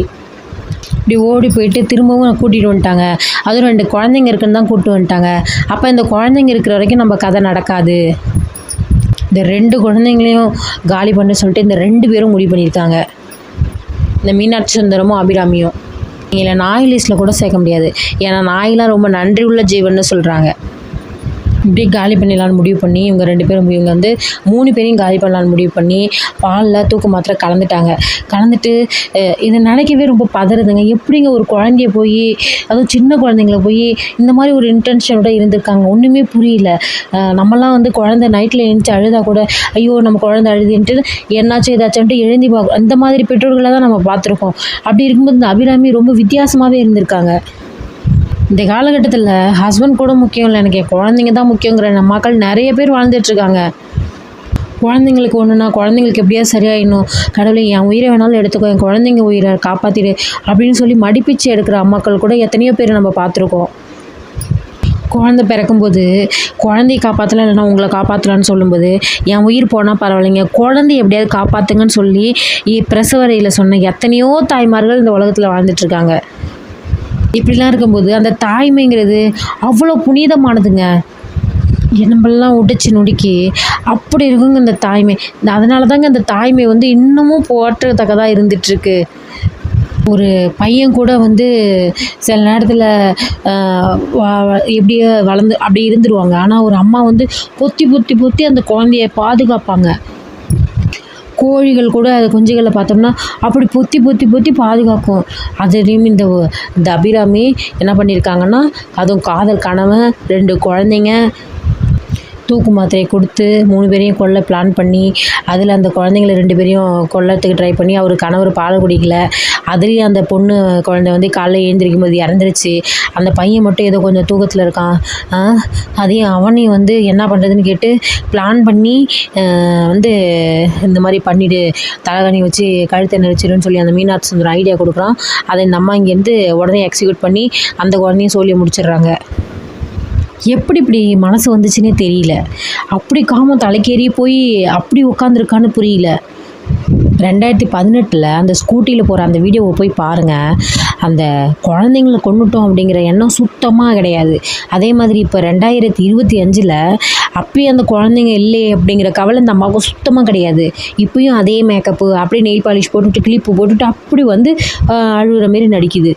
இப்படி ஓடி போயிட்டு திரும்பவும் கூட்டிகிட்டு வந்துட்டாங்க. அதுவும் ரெண்டு குழந்தைங்க இருக்குன்னு தான் கூப்பிட்டு வந்துட்டாங்க. அப்போ இந்த குழந்தைங்க இருக்கிற வரைக்கும் நம்ம கதை நடக்காது. இந்த ரெண்டு குழந்தைங்களையும் காலி பண்ண சொல்லிட்டு இந்த ரெண்டு பேரும் முடிவு பண்ணியிருக்காங்க. இந்த மீனாட்சி சுந்தரமும் அபிராமியும் இல்லை நாய் லிஸ்ட்டில் கூட சேர்க்க முடியாது. ஏன்னா நாயெலாம் ரொம்ப நன்றி உள்ள ஜீவன்னு சொல்கிறாங்க அப்படியே காலி பண்ணிடலான்னு முடிவு பண்ணி இவங்க ரெண்டு பேரும் இவங்க வந்து மூணு பேரையும் காலி பண்ணலான்னு முடிவு பண்ணி பாலில் தூக்கு மாத்திரை கலந்துட்டாங்க. கலந்துட்டு இதை நினைக்கவே ரொம்ப பதறுதுங்க. எப்படிங்க ஒரு குழந்தைய போய் அதுவும் சின்ன குழந்தைங்கள போய் இந்த மாதிரி ஒரு இன்டென்ஷனோட இருந்திருக்காங்க? ஒன்றுமே புரியல. நம்மலாம் வந்து குழந்தை நைட்டில் எழுந்துச்சு அழுதா கூட ஐயோ நம்ம குழந்தை அழுதுன்ட்டு என்னாச்சும் ஏதாச்சும்ட்டு எழுந்தி பார்க்கணும் அந்த மாதிரி பெற்றோர்களை தான் நம்ம பார்த்துருக்கோம். அப்படி இருக்கும்போது இந்த அபிராமி ரொம்ப வித்தியாசமாகவே இருந்திருக்காங்க. இந்த காலகட்டத்தில் ஹஸ்பண்ட் கூட முக்கியம் இல்லை எனக்கு. என் குழந்தைங்க தான் முக்கியங்கிற நம்ம மக்கள் நிறைய பேர் வாழ்ந்துட்டு இருக்காங்க. குழந்தைங்களுக்கு ஒன்றுனா குழந்தைங்களுக்கு எப்படியாவது சரியாயிடணும்? கடவுளை என் உயிரை வேணாலும் எடுத்துக்கோ என் குழந்தைங்க உயிரை காப்பாற்றிடு அப்படின்னு சொல்லி மடிப்பிச்சு எடுக்கிற அம்மாக்கள் கூட எத்தனையோ பேர் நம்ம பார்த்துருக்கோம். குழந்த பிறக்கும்போது குழந்தைய காப்பாற்றலாம் இல்லைன்னா உங்களை காப்பாற்றலான்னு சொல்லும்போது என் உயிர் போனால் பரவாயில்லைங்க. குழந்தைய எப்படியாவது காப்பாற்றுங்கன்னு சொல்லி பிரசவரையில் சொன்ன எத்தனையோ தாய்மார்கள் இந்த உலகத்தில் வாழ்ந்துட்டுருக்காங்க இப்படிலாம் இருக்கும்போது அந்த தாய்மைங்கிறது அவ்வளோ புனிதமானதுங்க. நம்மளெல்லாம் உடைச்சி நொடுக்கி அப்படி இருக்குங்க இந்த தாய்மை. இந்த- அதனால தாங்க அந்த தாய்மை வந்து இன்னமும் போற்றத்தக்கதாக இருந்துகிட்ருக்கு ஒரு பையன் கூட வந்து சில நேரத்தில் எப்படியோ வளர்ந்து அப்படி இருந்துருவாங்க. ஆனால் ஒரு அம்மா வந்து பொத்தி பொத்தி பொத்தி அந்த குழந்தைய பாதுகாப்பாங்க. கோழிகள் கூட அது குஞ்சுகளை பார்த்தோம்னா அப்படி பொத்தி பொத்தி பொத்தி பாதுகாக்கும். அதுலேயும் இந்த இந்த அபிராமி என்ன பண்ணியிருக்காங்கன்னா அதுவும் காதல் கணவன் ரெண்டு குழந்தைங்க தூக்கு மாத்திரையை கொடுத்து மூணு பேரையும் கொல்ல பிளான் பண்ணி அதில் அந்த குழந்தைங்கள ரெண்டு பேரையும் கொல்லத்துக்கு ட்ரை பண்ணி அவர் கணவர் பால் குடிக்கல. அதுலேயும் அந்த பொண்ணு குழந்தை வந்து காலைல எழுந்திரிக்கும் போது இறந்துருச்சு. அந்த பையன் மட்டும் ஏதோ கொஞ்சம் தூக்கத்தில் இருக்கான். அதையும் அவனையும் வந்து என்ன பண்ணுறதுன்னு கேட்டு பிளான் பண்ணி வந்து இந்த மாதிரி பண்ணிவிடு தலகாணி வச்சு கழுத்தை நெரிச்சிடுன்னு சொல்லி அந்த மீனாட்சி சுந்தரம் ஐடியா கொடுக்குறான். அதை இந்த அம்மா இங்கேருந்து உடனே எக்ஸிக்யூட் பண்ணி அந்த குழந்தையும் சொல்லி முடிச்சிடுறாங்க. எப்படி இப்படி மனசு வந்துச்சுன்னே தெரியல. அப்படி காமம் தலைக்கேறி போய் அப்படி உட்காந்துருக்கான்னு புரியல. ரெண்டாயிரத்தி பதினெட்டில் அந்த ஸ்கூட்டியில் போகிற அந்த வீடியோவை போய் பாருங்கள் அந்த குழந்தைங்கள கொண்டுட்டோம் அப்படிங்கிற எண்ணம் சுத்தமாக கிடையாது. அதே மாதிரி இப்போ ரெண்டாயிரத்தி இருபத்தி அஞ்சில் அப்பயும் அந்த குழந்தைங்க இல்லையே அப்படிங்கிற கவலை இந்த அம்மாவுக்கு சுத்தமாக கிடையாது. இப்பயும் அதே மேக்கப்பு அப்படியே நெயில் பாலிஷ் போட்டுட்டு கிளிப்பு போட்டுட்டு அப்படி வந்து அழுகிற அழுகுற மாரி நடிக்குது.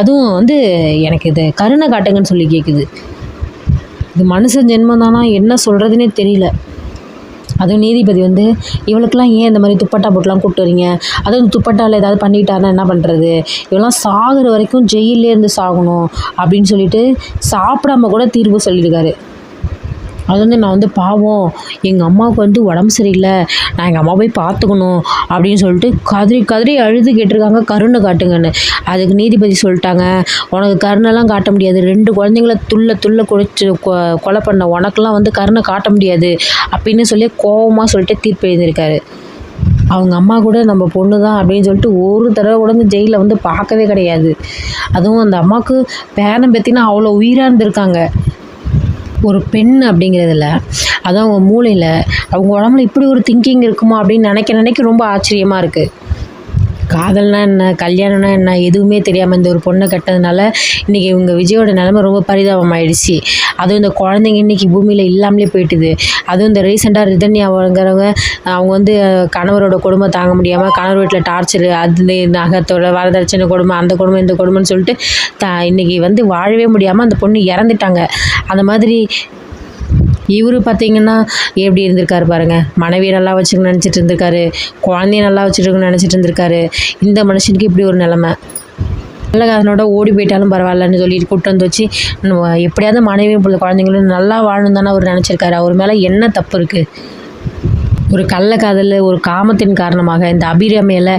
அதுவும் வந்து எனக்கு இது கருணை காட்டுங்கன்னு சொல்லி கேட்குது இது மனுஷன் ஜென்மம் தானா என்ன சொல்கிறதுனே தெரியல. அதுவும் நீதிபதி வந்து இவளுக்கெல்லாம் ஏன் இந்த மாதிரி துப்பட்டா போட்டுலாம் கூப்பிட்டு வரீங்க? அதுவும் துப்பட்டாவில் ஏதாவது பண்ணிட்டாருன்னா என்ன பண்ணுறது இவெல்லாம் சாகிற வரைக்கும் ஜெயிலே இருந்து சாகணும். அப்படின்னு சொல்லிட்டு சாப்பிடாம கூட தீர்வு சொல்லியிருக்காரு. அது வந்து நான் வந்து பாவம் எங்கள் அம்மாவுக்கு வந்து உடம்பு சரியில்லை நான் எங்கள் அம்மா போய் பார்த்துக்கணும் அப்படின்னு சொல்லிட்டு கதறி கதறி அழுது கேட்டிருக்காங்க கருணை காட்டுங்கன்னு. அதுக்கு நீதிபதி சொல்லிட்டாங்க உனக்கு கருணைலாம் காட்ட முடியாது ரெண்டு குழந்தைங்கள துள்ள துள்ள குடிச்சு கொ- கொலை பண்ண உனக்கெல்லாம் வந்து கருணை காட்ட முடியாது அப்படின்னு சொல்லி கோவமாக சொல்லிட்டு தீர்ப்பு எழுதியிருக்காரு. அவங்க அம்மா கூட நம்ம பொண்ணு தான் அப்படின்னு சொல்லிட்டு ஒரு தடவை கூட வந்து ஜெயிலில் வந்து பார்க்கவே கிடையாது. அதுவும் அந்த அம்மாவுக்கு பேரன் பற்றினா அவ்வளோ உயிராக இருந்திருக்காங்க. ஒரு பெண் அப்படிங்கிறதுல அதுவும் அவங்க மூளையில் அவங்க உடம்புல இப்படி ஒரு திங்கிங் இருக்குமா அப்படின்னு நினைக்க நினைக்க ரொம்ப ஆச்சரியமாக இருக்குது காதல்னா என்ன கல்யாணம்னா என்ன எதுவுமே தெரியாமல் இந்த ஒரு பொண்ணை கட்டதுனால இன்றைக்கி இவங்க விஜயோட நிலமை ரொம்ப பரிதாபம் ஆயிடுச்சு அதுவும் இந்த குழந்தைங்க இன்றைக்கி பூமியில் இல்லாமலே போயிட்டுது. அதுவும் இந்த ரீசெண்டாக ரிதன்யாங்கிறவங்க அவங்க வந்து கணவரோட கொடுமை தாங்க முடியாமல் கணவர் வீட்டில் டார்ச்சர் அது நகத்தோட வரதட்சணை கொடுமை அந்த கொடுமை இந்த கொடுமைன்னு சொல்லிட்டு த இன்றைக்கி வந்து வாழவே முடியாமல் அந்த பொண்ணு இறந்துட்டாங்க. அந்த மாதிரி இவர் பார்த்தீங்கன்னா எப்படி இருந்திருக்காரு பாருங்கள் மனைவியை நல்லா வச்சுக்கணும்னு நினச்சிட்டு இருந்திருக்காரு. குழந்தைய நல்லா வச்சுருக்கணும்னு நினச்சிட்டு இருந்திருக்காரு. இந்த மனுஷனுக்கு இப்படி ஒரு நிலமை. நல்ல அதனோட ஓடி போயிட்டாலும் பரவாயில்லன்னு சொல்லி கூட்டம் வந்து வச்சு எப்படியாவது மனைவியும் பிள்ளை குழந்தைங்களும் நல்லா வாழணும் தானே அவர் நினச்சிருக்காரு. அவர் மேலே என்ன தப்பு இருக்குது ஒரு கள்ளக்காதல் ஒரு காமத்தின் காரணமாக இந்த அபிரமையில்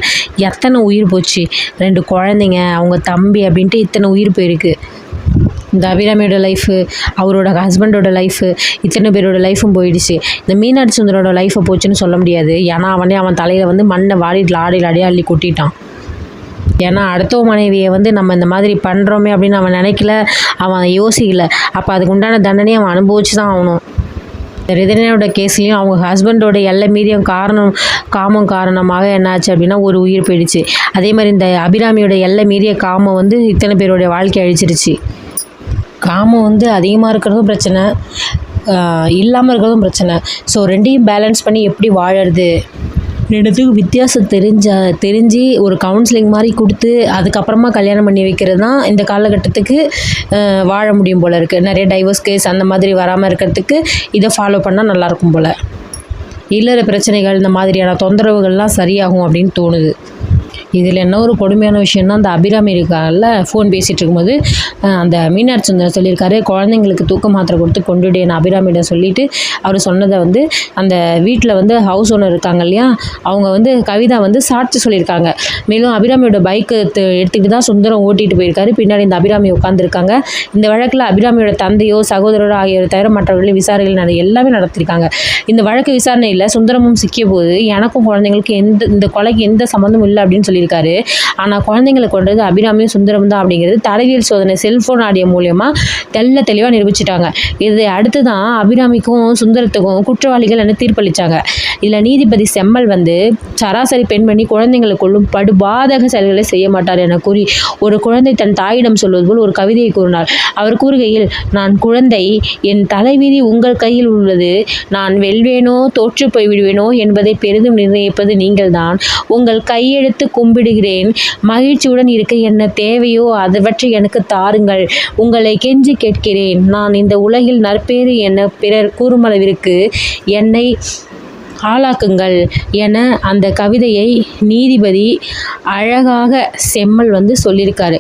எத்தனை உயிர் போச்சு. ரெண்டு குழந்தைங்க அவங்க தம்பி அப்படின்ட்டு இத்தனை உயிர் போயிருக்கு. இந்த அபிராமியோட லைஃபு அவரோட ஹஸ்பண்டோட லைஃபு இத்தனை பேரோட லைஃபும் போயிடுச்சு. இந்த மீனாட்சி சுந்தரோட லைஃப்பை போச்சுன்னு சொல்ல முடியாது. ஏன்னா அவனே அவன் தலையில் வந்து மண்ணை வாடிட்டு ஆடி ஆடி அள்ளி கொட்டிட்டான். ஏன்னா அடுத்த மனைவியை வந்து நம்ம இந்த மாதிரி பண்ணுறோமே அப்படின்னு அவன் நினைக்கல அவன் யோசிக்கல. அப்போ அதுக்கு உண்டான தண்டனையை அவன் அனுபவிச்சு தான் ஆகணும். ரிதனையோட கேஸ்லேயும் அவங்க ஹஸ்பண்டோட எல்லை மீறியும் காரணம் காமம் காரணமாக என்னாச்சு அப்படின்னா ஒரு உயிர் போயிடுச்சு. அதே மாதிரி இந்த அபிராமியோட எல்லை மீறிய காமம் வந்து இத்தனை பேருடைய வாழ்க்கை அழிச்சிருச்சு. காமம் வந்து அதிகமாக இருக்கிறதும் பிரச்சனை இல்லாமல் இருக்கிறதும் பிரச்சனை. ஸோ ரெண்டையும் பேலன்ஸ் பண்ணி எப்படி வாழறது? ரெண்டுத்துக்கும் வித்தியாசம் தெரிஞ்ச தெரிஞ்சு ஒரு கவுன்சிலிங் மாதிரி கொடுத்து அதுக்கப்புறமா கல்யாணம் பண்ணி வைக்கிறது தான் இந்த காலகட்டத்துக்கு வாழ முடியும் போல் இருக்குது நிறைய டைவர்ஸ் கேஸ் அந்த மாதிரி வராமல் இருக்கிறதுக்கு இதை ஃபாலோ பண்ணால் நல்லாயிருக்கும் போல். இல்லற பிரச்சனைகள் இந்த மாதிரியான தொந்தரவுகள்லாம் சரியாகும் அப்படின்னு தோணுது. இதில் என்ன ஒரு கொடுமையான விஷயம்னா அந்த அபிராமி இருக்கால ஃபோன் பேசிகிட்டு இருக்கும்போது அந்த மீனாட்சி சுந்தரம் சொல்லியிருக்காரு குழந்தைங்களுக்கு தூக்க மாத்திரை கொடுத்து கொண்டுடேன் அபிராமியிடம் சொல்லிட்டு அவர் சொன்னதை வந்து அந்த வீட்டில் வந்து ஹவுஸ் ஓனர் இருக்காங்க இல்லையா அவங்க வந்து கவிதா வந்து சாட்சி சொல்லியிருக்காங்க. மேலும் அபிராமியோட பைக்கு எடுத்துக்கிட்டு தான் சுந்தரம் ஓட்டிகிட்டு போயிருக்காரு. பின்னாடி இந்த அபிராமி உட்காந்துருக்காங்க இந்த வழக்கில் அபிராமியோட தந்தையோ சகோதரரோ ஆகியோர் தவிர மற்றவர்களையும் விசாரணைகள் நட எல்லாமே நடத்திருக்காங்க. இந்த வழக்கு விசாரணையில் சுந்தரமும் சிக்கிய போது எனக்கும் குழந்தைங்களுக்கும் எந்த இந்த கொலைக்கு எந்த சம்மந்தமும் இல்லை அப்படின்னு சொல்லி சொல்லியிருக்காரு. ஆனால் குழந்தைங்களை கொண்டது அபிராமியும் சுந்தரம் தான் அப்படிங்கிறது தடவியல் சோதனை செல்ஃபோன் ஆடியோ மூலயமா தெள்ள தெளிவாக நிரூபிச்சிட்டாங்க. இதை அடுத்து தான் அபிராமிக்கும் சுந்தரத்துக்கும் குற்றவாளிகள் என தீர்ப்பளித்தாங்க இதில் நீதிபதி செம்மல் வந்து சராசரி பெண்மணி குழந்தைங்களை கொள்ளும் படுபாதக செயல்களை செய்ய மாட்டார் என கூறி ஒரு குழந்தை தன் தாயிடம் சொல்வது போல் ஒரு கவிதையை கூறினார். அவர் கூறுகையில் நான் குழந்தை என் தலைவிதி உங்கள் கையில் உள்ளது. நான் வெல்வேனோ தோற்று போய்விடுவேனோ என்பதை பெரிதும் நிர்ணயிப்பது நீங்கள்தான். உங்கள் கையெழுத்து கும் கும்பிடுகிறேன். மகிழ்ச்சியுடன் இருக்க என்ன தேவையோ அதுவற்றை எனக்கு தாருங்கள். உங்களை கெஞ்சி கேட்கிறேன். நான் இந்த உலகில் நற்பேறு என பிறர் கூறுமளவிற்கு என்னை ஆளாக்குங்கள் என அந்த கவிதையை நீதிபதி அழகாக செம்மல் வந்து சொல்லியிருக்காரு.